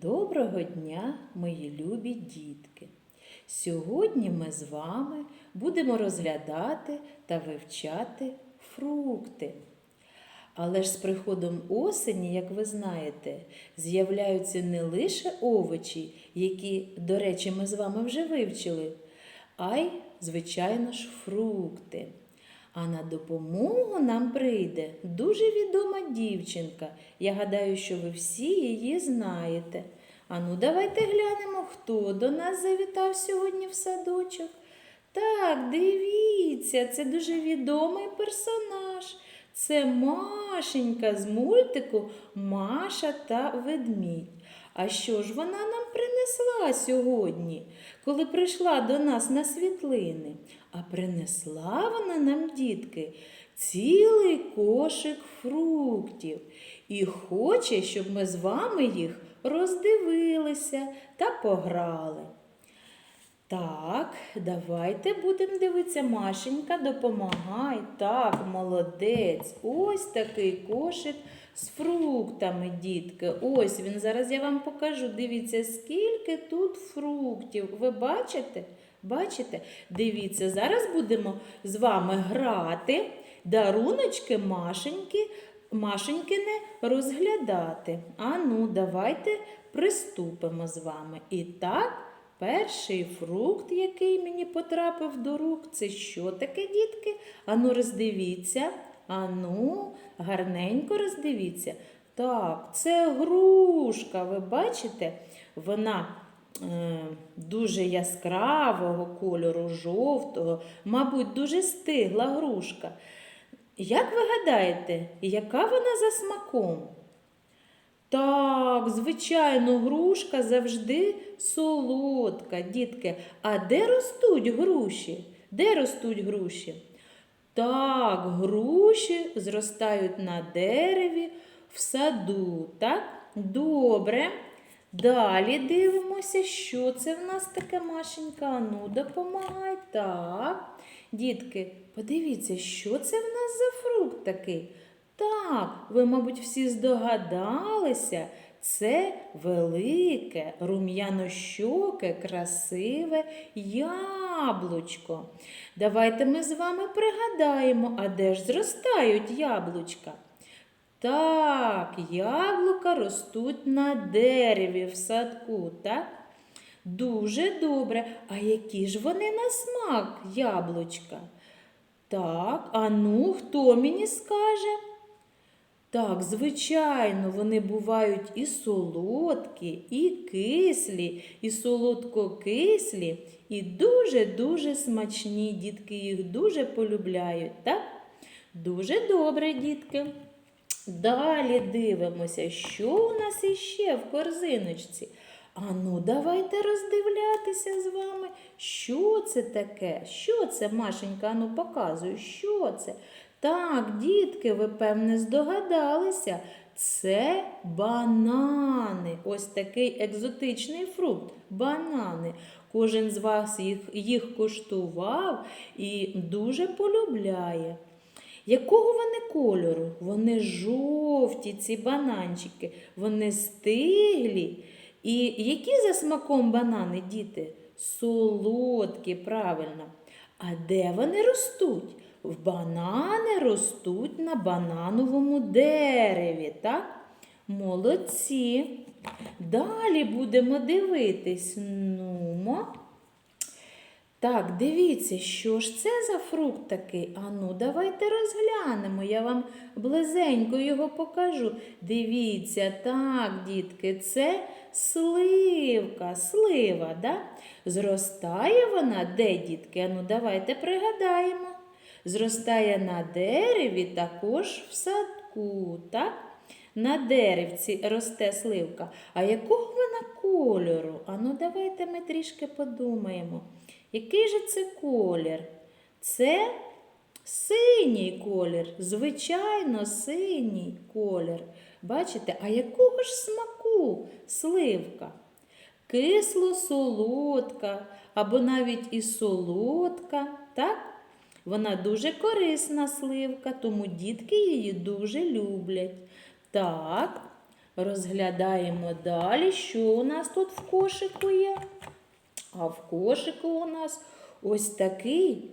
Доброго дня, мої любі дітки! Сьогодні ми з вами будемо розглядати та вивчати фрукти. Але ж з приходом осені, як ви знаєте, з'являються не лише овочі, які, до речі, ми з вами вже вивчили, а й, звичайно ж, фрукти. А на допомогу нам прийде дуже відома дівчинка. Я гадаю, що ви всі її знаєте. Ану, давайте глянемо, хто до нас завітав сьогодні в садочок. Так, дивіться, це дуже відомий персонаж. Це Машенька з мультику Маша та ведмідь. А що ж вона нам принесла сьогодні, коли прийшла до нас на світлини? А принесла вона нам, дітки, цілий кошик фруктів і хоче, щоб ми з вами їх роздивилися та пограли. Так, давайте будемо дивитися. Машенька, допомагай. Так, молодець. Ось такий кошик з фруктами, дітки. Ось він. Зараз я вам покажу. Дивіться, скільки тут фруктів. Ви бачите? Бачите? Дивіться, зараз будемо з вами грати, даруночки Машеньки, Машенькине розглядати. А ну, давайте приступимо з вами. І так. Перший фрукт, який мені потрапив до рук, це що таке, дітки? Ану, роздивіться. Ану, гарненько роздивіться. Так, це грушка, ви бачите? Вона е, дуже яскравого кольору, жовтого, мабуть, дуже стигла грушка. Як ви гадаєте, яка вона за смаком? Так, звичайно, грушка завжди солодка, дітки. А де ростуть груші? Де ростуть груші? Так, груші зростають на дереві в саду. Так? Добре. Далі дивимося, що це в нас таке Машенька. Ну, допомагай. Так. Дітки, подивіться, що це в нас за фрукт такий? Так, ви, мабуть, всі здогадалися, це велике, рум'янощоке, красиве яблучко. Давайте ми з вами пригадаємо, а де ж зростають яблучка? Так, яблука ростуть на дереві в садку, так? Дуже добре. А які ж вони на смак, яблучка? Так, а ну, хто мені скаже? Так, звичайно, вони бувають і солодкі, і кислі, і солодкокислі, і дуже-дуже смачні. Дітки їх дуже полюбляють, так? Дуже добре, дітки. Далі дивимося, що у нас іще в корзиночці. А ну, давайте роздивлятися з вами, що це таке? Що це, Машенька? Ану, показуй, що це? Так, дітки, ви певне здогадалися. Це банани. Ось такий екзотичний фрукт. Банани. Кожен з вас їх, їх куштував і дуже полюбляє. Якого вони кольору? Вони жовті, ці бананчики, вони стиглі. І які за смаком банани, діти? Солодкі, правильно. А де вони ростуть? В банани ростуть на банановому дереві, так? Молодці. Далі будемо дивитись. Нумо. Так, дивіться, що ж це за фрукт такий? Ану, давайте розглянемо. Я вам близенько його покажу. Дивіться, так, дітки, це сливка, слива, да? Зростає вона де, дітки? Ану, давайте пригадаємо. Зростає на дереві також в садку, так? На деревці росте сливка. А якого вона кольору? Ану, давайте ми трішки подумаємо. Який же це колір? Це синій колір, звичайно, синій колір. Бачите, а якого ж смаку сливка? Кисло-солодка, або навіть і солодка, так? Вона дуже корисна сливка, тому дітки її дуже люблять. Так, Розглядаємо далі, що у нас тут в кошику є. А в кошику у нас ось такий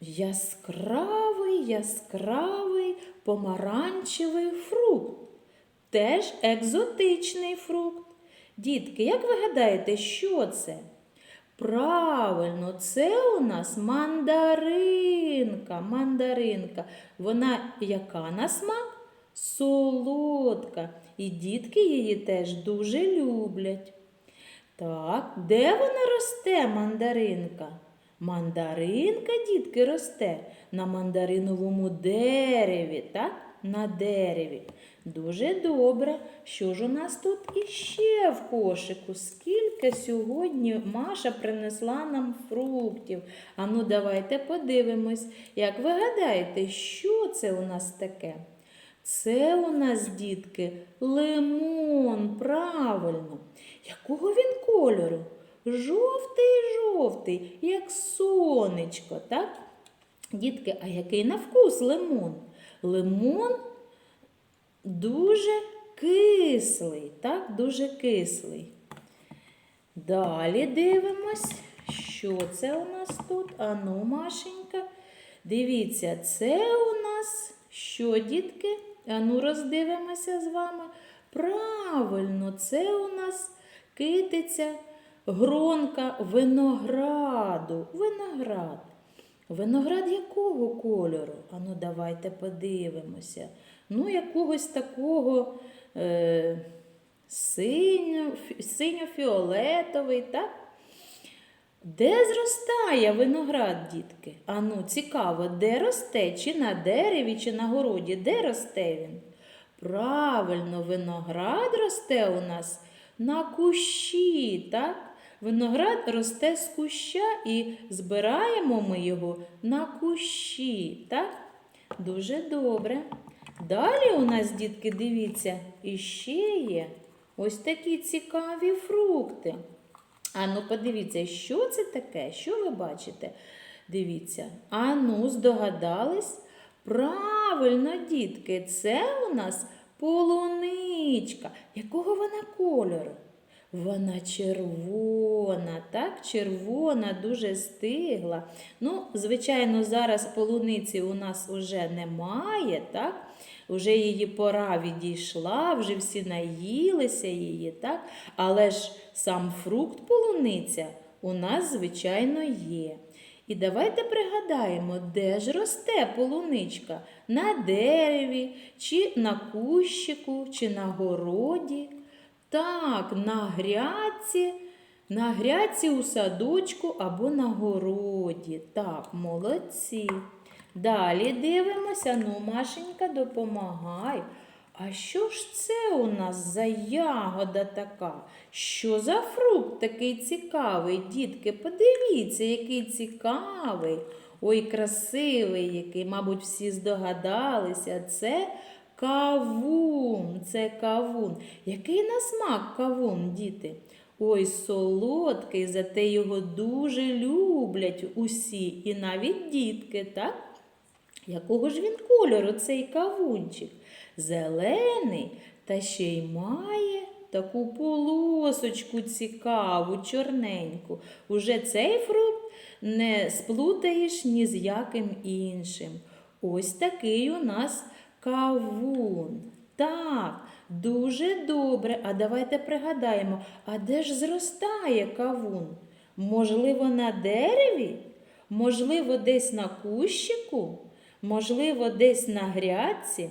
яскравий, яскравий помаранчевий фрукт. Теж екзотичний фрукт. Дітки, як ви гадаєте, що це? Правильно, це у нас мандаринка. Мандаринка. Вона яка на смак? Солодка. І дітки її теж дуже люблять. Так, де вона росте, мандаринка? Мандаринка, дітки, росте на мандариновому дереві, так? На дереві. Дуже добре. Що ж у нас тут іще в кошику? Скільки сьогодні Маша принесла нам фруктів? Ану, давайте подивимось. Як ви гадаєте, що це у нас таке? Це у нас, дітки, лимон, правильно. Якого він кольору? Жовтий-жовтий, як сонечко, так? Дітки, а який на вкус лимон? Лимон дуже кислий, так? Дуже кислий. Далі дивимось, що це у нас тут? Ану, Машенька. Дивіться, це у нас що, дітки? Ану, роздивимося з вами. Правильно, це у нас китиця гронка винограду. Виноград. Фіноград якого кольору? Ану, давайте подивимося. Ну, якогось такого е, синьо, синьо-фіолетовий, так? Де зростає виноград, дітки? Ану, цікаво, де росте? Чи на дереві, чи на городі? Де росте він? Правильно, виноград росте у нас на кущі, так? Виноград росте з куща і збираємо ми його на кущі, так? Дуже добре. Далі у нас, дітки, дивіться, іще є ось такі цікаві фрукти. Ану, подивіться, що це таке? Що ви бачите? Дивіться. Ану, здогадались? Правильно, дітки, це у нас полуничка. Якого вона кольору? Вона червона, так? Червона, дуже стигла. Ну, звичайно, зараз полуниці у нас уже немає, так? Уже її пора відійшла, вже всі наїлися її, так? Але ж сам фрукт полуниця у нас, звичайно, є. І давайте пригадаємо, де ж росте полуничка? На дереві, чи на кущику, чи на городі. Так, на грядці, на грядці у садочку або на городі. Так, молодці. Далі дивимося, ну, Машенька, допомагай. А що ж це у нас за ягода така? Що за фрукт такий цікавий? Дітки, подивіться, який цікавий. Ой, красивий який, мабуть, всі здогадалися. Це кавун, це кавун. Який на смак кавун, діти? Ой, солодкий, зате його дуже люблять усі, і навіть дітки, так? Якого ж він кольору цей кавунчик? Зелений та ще й має таку полосочку цікаву, чорненьку. Уже цей фрукт не сплутаєш ні з яким іншим. Ось такий у нас кавун. Так, дуже добре. А давайте пригадаємо, а де ж зростає кавун? Можливо, на дереві? Можливо, десь на кущику? Можливо, десь на грядці?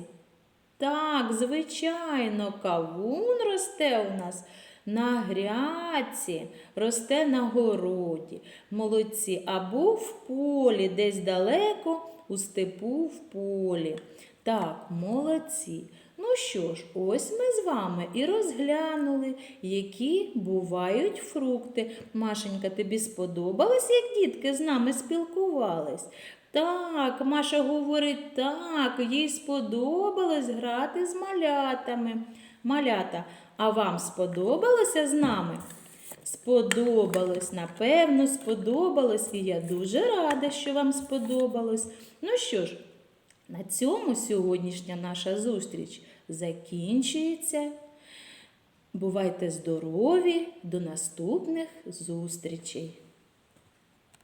Так, звичайно, кавун росте у нас на грядці, росте на городі, молодці, або в полі, десь далеко у степу в полі. Так, молодці. Ну що ж, ось ми з вами і розглянули, які бувають фрукти. Машенька, тобі сподобалось, як дітки з нами спілкувались? Так, Маша говорить так, їй сподобалось грати з малятами. Малята, а вам сподобалося з нами? Сподобалось, напевно, сподобалось, і я дуже рада, що вам сподобалось. Ну що ж, на цьому сьогоднішня наша зустріч закінчується. Бувайте здорові, до наступних зустрічей!